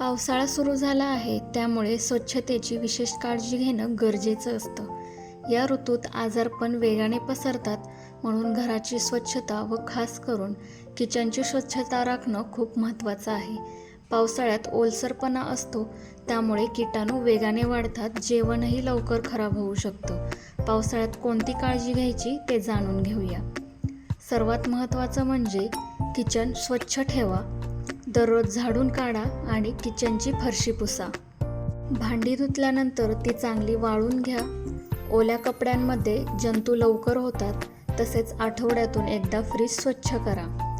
पावसाळा सुरू झाला आहे त्यामुळे स्वच्छतेची विशेष काळजी घेणं गरजेचं असतं. या ऋतूत आजारपण वेगाने पसरतात म्हणून घराची स्वच्छता व खास करून किचनची स्वच्छता राखणं खूप महत्त्वाचं आहे. पावसाळ्यात ओलसरपणा असतो त्यामुळे किटाणू वेगाने वाढतात जेवणही लवकर खराब होऊ शकतं. पावसाळ्यात कोणती काळजी घ्यायची ते जाणून घेऊया. सर्वात महत्त्वाचं म्हणजे किचन स्वच्छ ठेवा दररोज झाडून काढा आणि किचनची फरशी पुसा. भांडी धुतल्यानंतर ती चांगली वाळून घ्या. ओल्या कपड्यांमध्ये जंतू लवकर होतात तसेच आठवड्यातून एकदा फ्रीज स्वच्छ करा.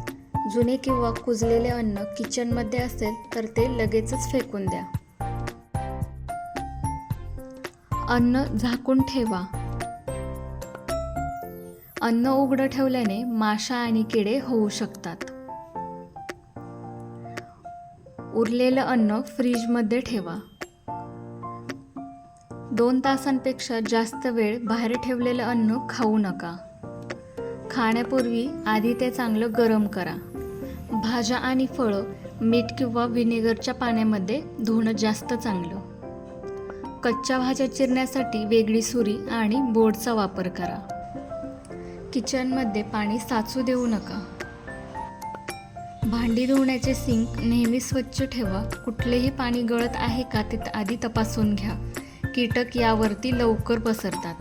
जुने किंवा कुजलेले अन्न किचनमध्ये असेल तर ते लगेचच फेकून द्या. अन्न झाकून ठेवा. अन्न उघडं ठेवल्याने माशा आणि किडे होऊ शकतात. उरलेलं अन्न फ्रीजमध्ये ठेवा. दोन तासांपेक्षा जास्त वेळ बाहेर ठेवलेलं अन्न खाऊ नका. खाण्यापूर्वी आधी ते चांगलं गरम करा. भाज्या आणि फळं मीठ किंवा व्हिनेगरच्या पाण्यामध्ये धुणं जास्त चांगलं. कच्च्या भाज्या चिरण्यासाठी वेगळी सुरी आणि बोर्डचा वापर करा. किचनमध्ये पाणी साचू देऊ नका. भांडी धुण्याचे सिंक नेहमी स्वच्छ ठेवा. कुठलेही पाणी गळत आहे का ते आधी तपासून घ्या. कीटक यावरती लवकर पसरतात.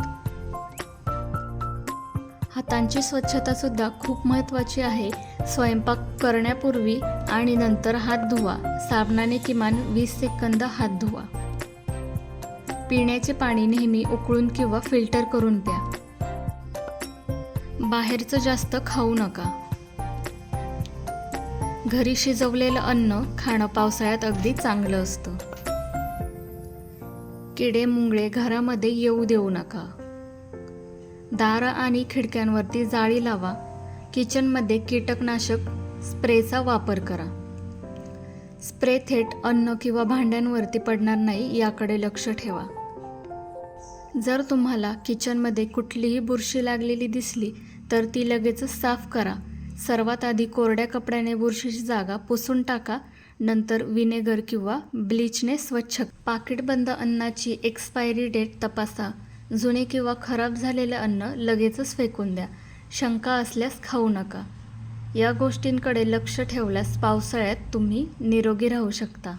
हातांची स्वच्छता सुद्धा खूप महत्त्वाची आहे. स्वयंपाक करण्यापूर्वी आणि नंतर हात धुवा. साबणाने किमान वीस सेकंद हात धुवा. पिण्याचे पाणी नेहमी उकळून किंवा फिल्टर करून प्या. बाहेरचं जास्त खाऊ नका. घरी शिजवलेलं अन्न खाणं पावसाळ्यात अगदी चांगलं असतं. किडे मुंगळे घरामध्ये येऊ देऊ नका. दार आणि खिडक्यांवरती जाळी लावा. किचनमध्ये कीटकनाशक स्प्रेचा वापर करा. स्प्रे थेट अन्न किंवा भांड्यांवरती पडणार नाही याकडे लक्ष ठेवा. जर तुम्हाला किचनमध्ये कुठलीही बुरशी लागलेली दिसली तर ती लगेचच साफ करा. सर्वात आधी कोरड्या कपड्याने बुरशीची जागा पुसून टाका नंतर विनेगर किंवा ब्लीचने स्वच्छ पाकिटबंद अन्नाची एक्सपायरी डेट तपासा. जुने किंवा खराब झालेले अन्न लगेचच फेकून द्या. शंका असल्यास खाऊ नका. या गोष्टींकडे लक्ष ठेवल्यास पावसाळ्यात तुम्ही निरोगी राहू शकता.